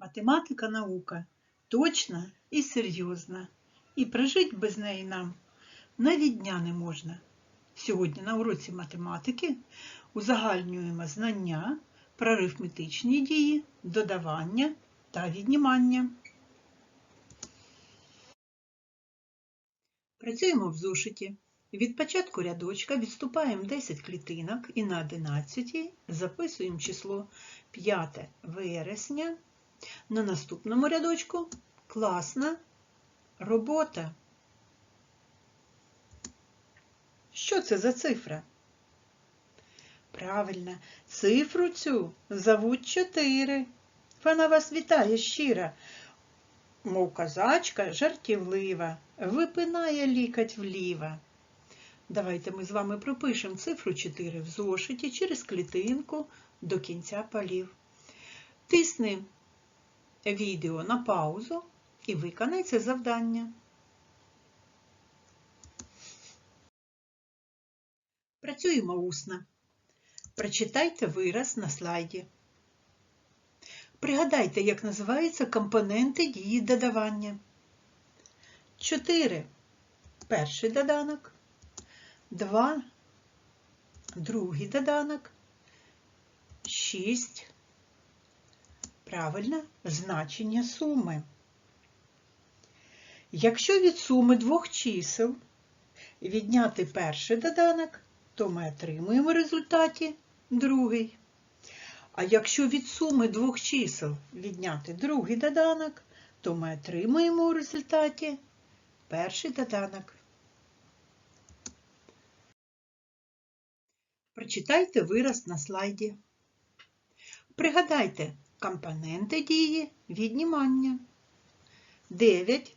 Математика наука точна і серйозна, і прожить без неї нам навіть дня не можна. Сьогодні на уроці математики узагальнюємо знання про арифметичні дії, додавання та віднімання. Працюємо в зошиті. Від початку рядочка відступаємо 10 клітинок і на 11 записуємо число 5 вересня. На наступному рядочку класна робота. Що це за цифра? Правильно, цифру цю зовуть 4. Вона вас вітає щира, мов козачка жартівлива, випинає лікать вліво. Давайте ми з вами пропишемо цифру 4 в зошиті через клітинку до кінця полів. Тисни відео на паузу і виконай це завдання. Працюємо усно. Прочитайте вираз на слайді. Пригадайте, як називаються компоненти дії додавання. 4. Перший доданок. 2. Другий доданок. 6. Правильно, значення суми. Якщо від суми двох чисел відняти перший доданок, то ми отримуємо в результаті другий. А якщо від суми двох чисел відняти другий доданок, то ми отримуємо у результаті перший доданок. Прочитайте вираз на слайді. Пригадайте компоненти дії віднімання. 9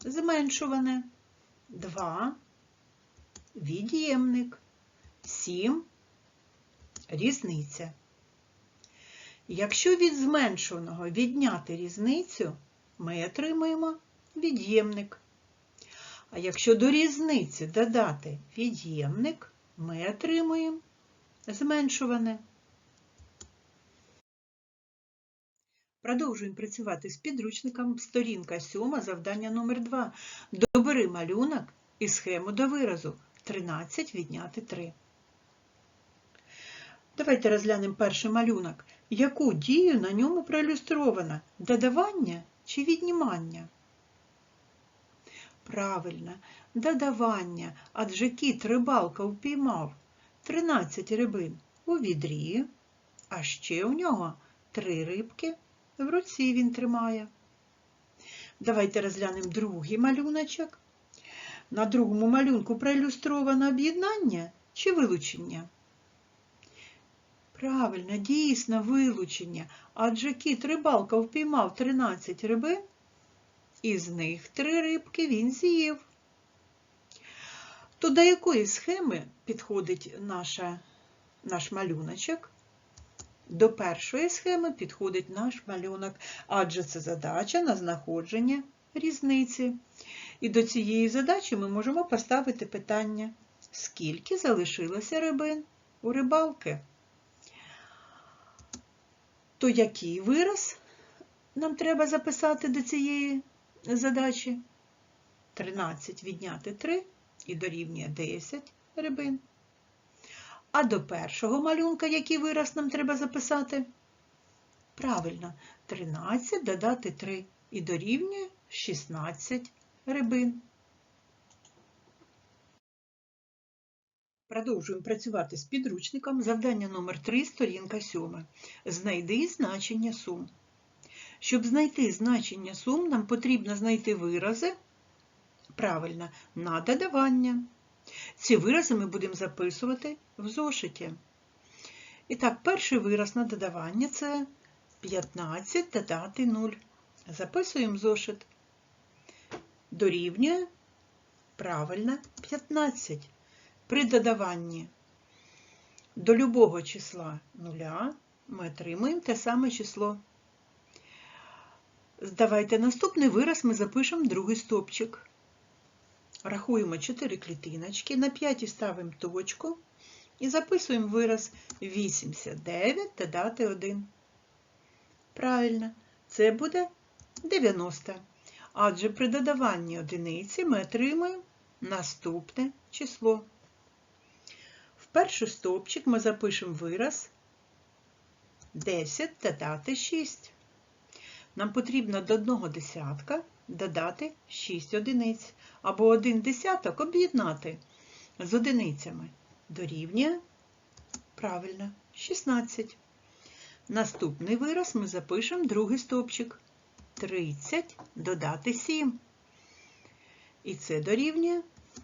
зменшуване, 2 від'ємник, 7 різниця. Якщо від зменшуваного відняти різницю, ми отримаємо від'ємник. А якщо до різниці додати від'ємник, ми отримуємо зменшуване. Продовжуємо працювати з підручником. Сторінка 7, завдання номер 2. Добери малюнок і схему до виразу. 13 відняти 3. Давайте розглянемо перший малюнок. Яку дію на ньому проілюстровано? Додавання чи віднімання? Правильно, додавання, адже кіт рибалка впіймав 13 рибин у відрі, а ще у нього 3 рибки в руці він тримає. Давайте розглянемо другий малюночок. На другому малюнку проілюстровано об'єднання чи вилучення? Правильно, дійсно вилучення, адже кіт рибалка впіймав 13 рибин, із них три рибки він з'їв. То до якої схеми підходить наша, наш малюночок? До першої схеми підходить наш малюнок, адже це задача на знаходження різниці. І до цієї задачі ми можемо поставити питання, скільки залишилося рибин у рибалки? То який вираз нам треба записати до цієї задачі? 13 відняти 3 і дорівнює 10 рибин. А до першого малюнка який вираз нам треба записати? Правильно, 13 додати 3 і дорівнює 16 рибин. Продовжуємо працювати з підручником. Завдання номер 3, сторінка 7. Знайди значення сум. Щоб знайти значення сум, нам потрібно знайти вирази, правильно, на додавання. Ці вирази ми будемо записувати в зошиті. І так, перший вираз на додавання це 15 додати 0. Записуємо зошит. Дорівнює правильно 15. При додаванні до любого числа 0 ми отримуємо те саме число. Давайте наступний вираз ми запишемо другий стопчик. Рахуємо 4 клітиночки, на 5 ставимо точку і записуємо вираз 89 додати 1. Правильно, це буде 90. Адже при додаванні одиниці ми отримаємо наступне число. В перший стовпчик ми запишемо вираз 10 додати 6. Нам потрібно до одного десятка додати 6 одиниць, або один десяток об'єднати з одиницями. Дорівнює, правильно, 16. Наступний вираз ми запишемо другий стовпчик. 30 додати 7. І це дорівнює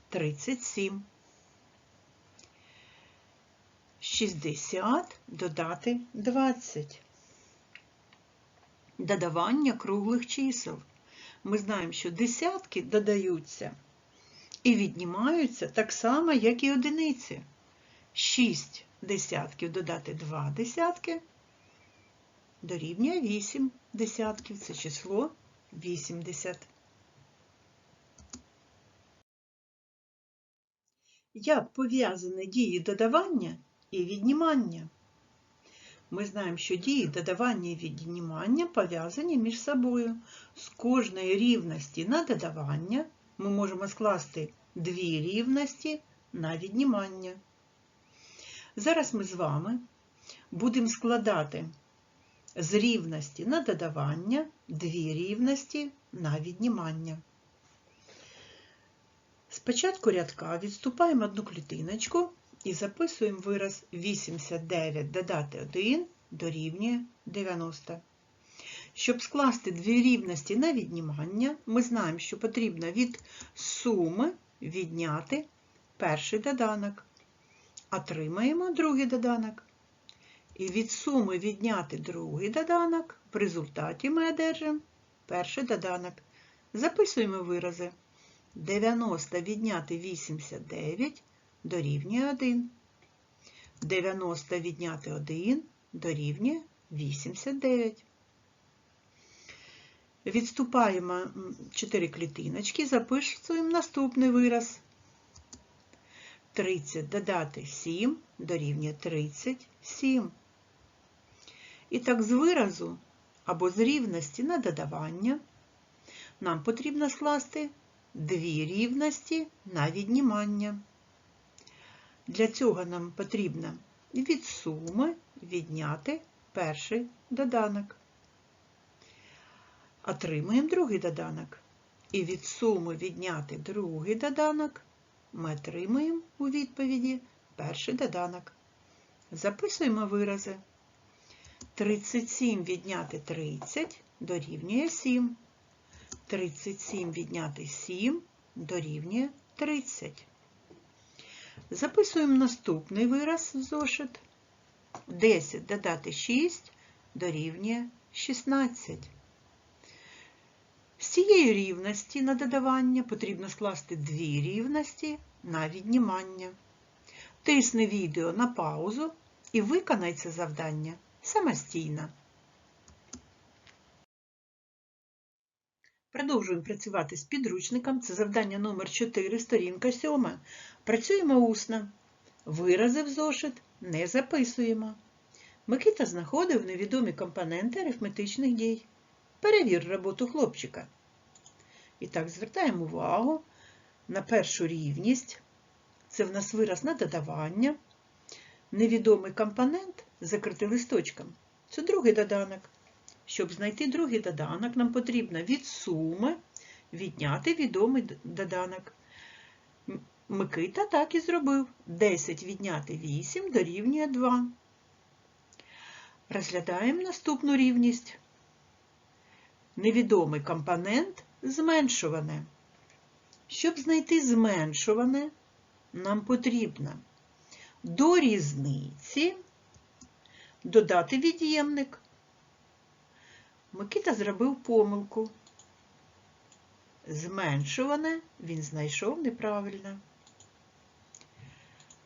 37. 60 додати 20. Додавання круглих чисел. Ми знаємо, що десятки додаються і віднімаються так само, як і одиниці. 6 десятків додати 2 десятки дорівнює 8 десятків. Це число 80. Як пов'язані дії додавання і віднімання? Ми знаємо, що дії додавання і віднімання пов'язані між собою. З кожної рівності на додавання ми можемо скласти дві рівності на віднімання. Зараз ми з вами будемо складати з рівності на додавання дві рівності на віднімання. Спочатку рядка відступаємо одну клітиночку і записуємо вираз 89 додати 1 дорівнює 90. Щоб скласти дві рівності на віднімання, ми знаємо, що потрібно від суми відняти перший доданок. Отримаємо другий доданок. І від суми відняти другий доданок, в результаті ми одержимо перший доданок. Записуємо вирази. 90 відняти 89 дорівнює 1. 90 відняти 1 дорівнює 89. Відступаємо 4 клітиночки, записуємо наступний вираз. 30 додати 7 дорівнює 37. І так з виразу або з рівності на додавання нам потрібно скласти дві рівності на віднімання. Для цього нам потрібно від суми відняти перший доданок. Отримуємо другий доданок. І від суми відняти другий доданок ми отримуємо у відповіді перший доданок. Записуємо вирази. 37 відняти 30 дорівнює 7. 37 відняти 7 дорівнює 30. Записуємо наступний вираз в зошит. 10 додати 6 дорівнює 16. З цієї рівності на додавання потрібно скласти дві рівності на віднімання. Тисни відео на паузу і виконай це завдання самостійно. Продовжуємо працювати з підручником. Це завдання номер 4, сторінка 7. Працюємо усно. Вирази в зошит не записуємо. Микита знаходив невідомі компоненти арифметичних дій. Перевір роботу хлопчика. І так, звертаємо увагу на першу рівність. Це в нас вираз на додавання. Невідомий компонент закритий листочком. Це другий доданок. Щоб знайти другий доданок, нам потрібно від суми відняти відомий доданок. Микита так і зробив. 10 відняти 8 дорівнює 2. Розглядаємо наступну рівність. Невідомий компонент зменшуване. Щоб знайти зменшуване, нам потрібно до різниці додати від'ємник. Микита зробив помилку. Зменшуване він знайшов неправильно.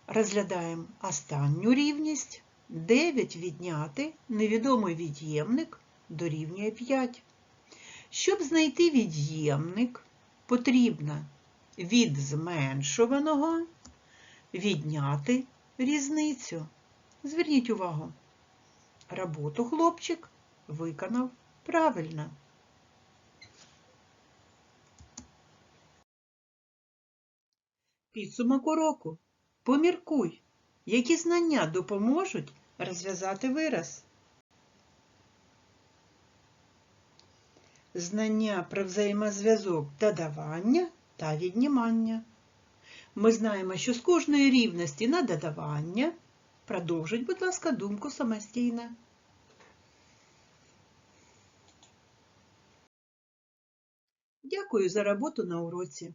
Розглядаємо останню рівність. 9 відняти невідомий від'ємник дорівнює 5. Щоб знайти від'ємник, потрібно від зменшуваного відняти різницю. Зверніть увагу, роботу хлопчик виконав правильно. Підсумок уроку. Поміркуй, які знання допоможуть розв'язати вираз. Знання про взаємозв'язок додавання та віднімання. Ми знаємо, що з кожної рівності на додавання продовжіть, будь ласка, думку самостійно. Дякую за роботу на уроці.